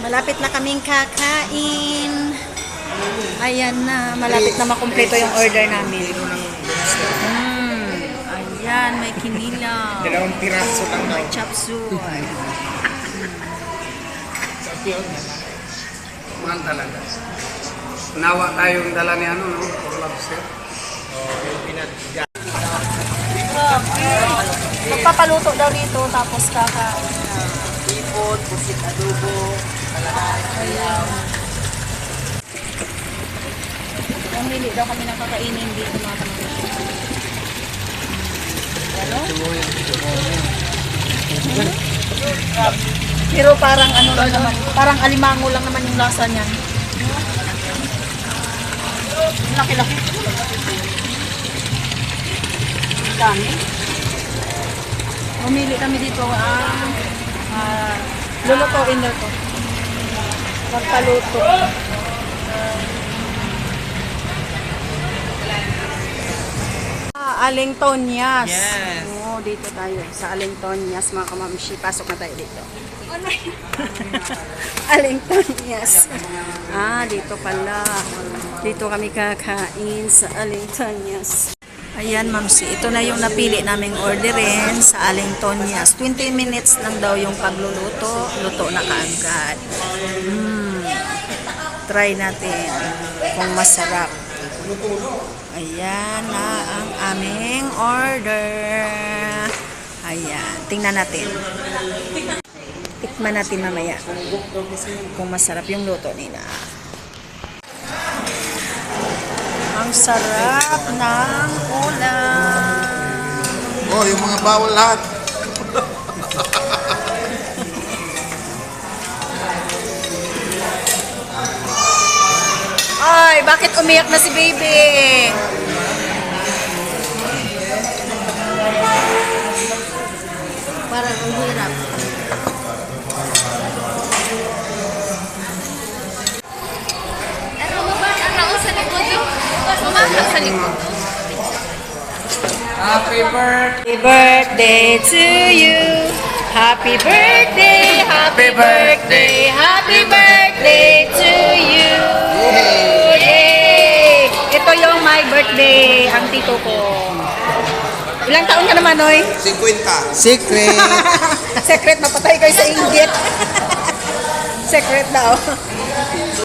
Malapit na kaming kakain. Ayan na, malapit na makumpleto yung order namin. Mm, ayan, may kinilaw. Dalawang piraso lang daw. May chop suey. Mahal talaga. Nawa tayong dala ni ano, no? For lobster. Magpapaluto daw dito, tapos kakain na. Ipot, pusit adobo, kalahari, kayaw. Mamili daw kami ng kakainin dito mga kamamilya. Ano? Pero parang ano lang naman, parang alimango lang naman yung lasa niyan. Laki-laki. Dami. Mamili kami dito ang ah, lulutuin daw to. Magpaluto. Ah, Aling Tonyas. Yes. Oo, dito tayo sa Aling Tonyas, mga kamamshi. Pasok na tayo dito. Aling Tonyas. Ah, dito pala. Dito kami kakain sa Aling Tonyas. Ayan, mamsi. Ito na yung napili naming orderin sa Aling Tonyas. 20 minutes lang daw yung pagluluto. Luto na kaagad. Mm. Try natin kung masarap. Ayan na ang aming order. Ayan, tingnan natin. Tikman natin mamaya kung masarap yung luto nila. Ang sarap ng ulam. Oh, yung mga bawal lahat. Ay, bakit umiyak na si baby? Parang ang hirap. Ano mo ba? Ano sa likod yun? Mama, sa likod. Happy birthday! Happy birthday to you. Happy birthday, happy birthday, happy birthday to you. Yay! Ito yung my birthday, ang tito ko. Ilang taon ka naman, Noy? 50. Secret. Secret, mapatay kayo sa inggit. Secret daw.